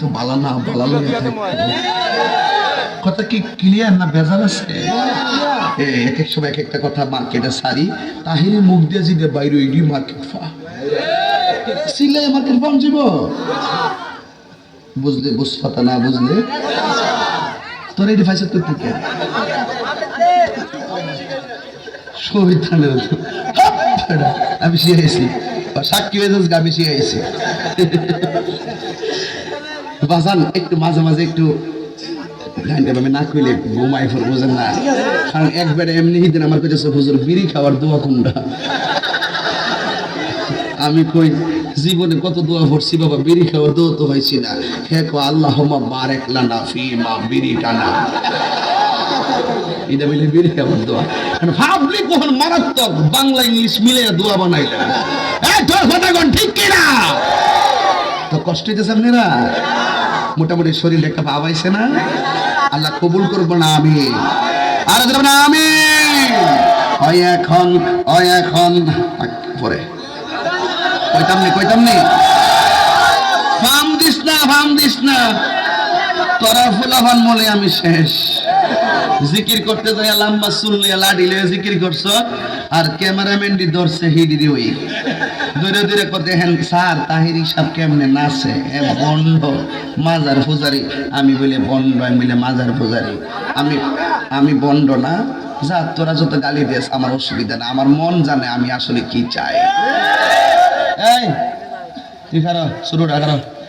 তো ভালো না, ভালো কথা কি ক্লিয়ার না ভেজাল আছে? এক এক সময় এক একটা কথা মার্কেটে সারি তাহিনী মুখ দিয়ে জিদে বাইরে ইডি মার্কেট ফা। সিলাই মার্কেট পাম যাব বুঝলে বুঝপাতা না বুঝলে? তোর এটি ফাইসে তুই তুই কে সবিধানের আমি শিখাইছি সাক্ষী হয়ে যাস আমি শিখাইছি বাজান একটু মাঝে মাঝে একটু না না। এমনি আমার বিড়ি খাওয়ার দোয়া কোনটা? আমি কই, জীবনে কত দোয়া বাবা, বিড়ি খাওয়ার তো না। আল্লাহ ফি মা বিড়ি টানা মিলে খাওয়ার দোয়া। মারাত্মক বাংলা, ইংলিশ মিলে দোয়া কোন ঠিক কিনা? তো কষ্ট হইতেছে আপনারা? মোটামুটি শরীর একটা ভাব না? আল্লাহ কবুল করব না, আমি। আর না আমি। এখন এখন। পরে। কইতাম নি কইতাম নি? ফাম দিস না ফাম দিস না। তোরা ফুলাফান আমি শেষ। জিকির করতে যাই লম্বা চুল নিয়ে লাডিলে জিকির করছ, আর ক্যামেরাম্যান দি ধরছে হিডিরি ওই। ধীরে ধীরে করে দেখেন স্যার, তাহিরি সাহেব কেমনে নাচে? এ বন্ড মাজার পূজারি। আমি বলে বন্ড আমি বলে, মাজার পূজারি। আমি আমি বন্ড না। যা, তোরা যত গালি দিয়েছ, আমার অসুবিধা না। আমার মন জানে আমি আসলে কি চাই। এই, তুই খারো শুরুটা খারো এই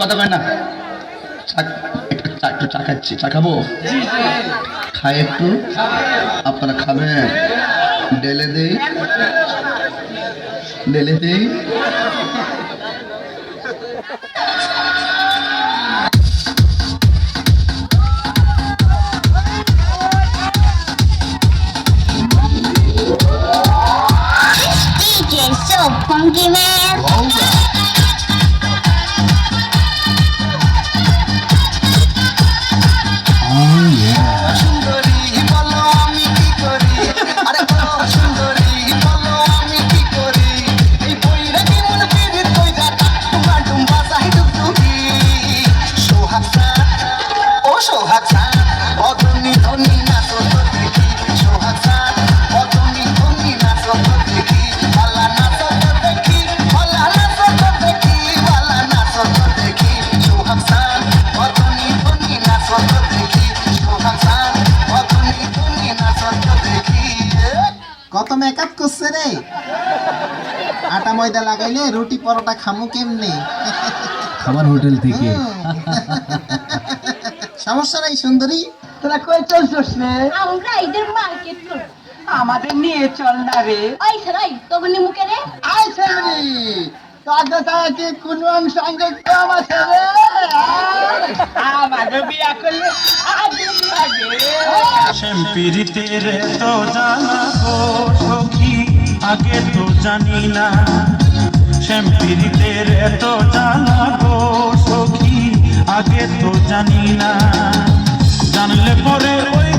কথা কয় না। একটু চা- খাচ্ছি। চা খাব? একটু। আপনারা খাবেন। ডেলে দেই। ডেলে দেই। Funky, man. কত মেকআপ করছে রে? আটা ময়দা লাগাইলে রুটি পরোটা খামু কেমনে? খাবার হোটেল থেকে। সমস্যা নাই সুন্দরী। তোরা কই চলছস রে? আমরা এদের মার্কেট আমাদের নিয়ে চল না রে। ওই সরাই তখন মুখে কথা কি কোনো সঙ্গে কম রে? তো জানা গো সখী আগে তো জানি না। শ্যাম্পিরিতের তো জানা গো সখী আগে তো জানি না। জানলে পরে ওই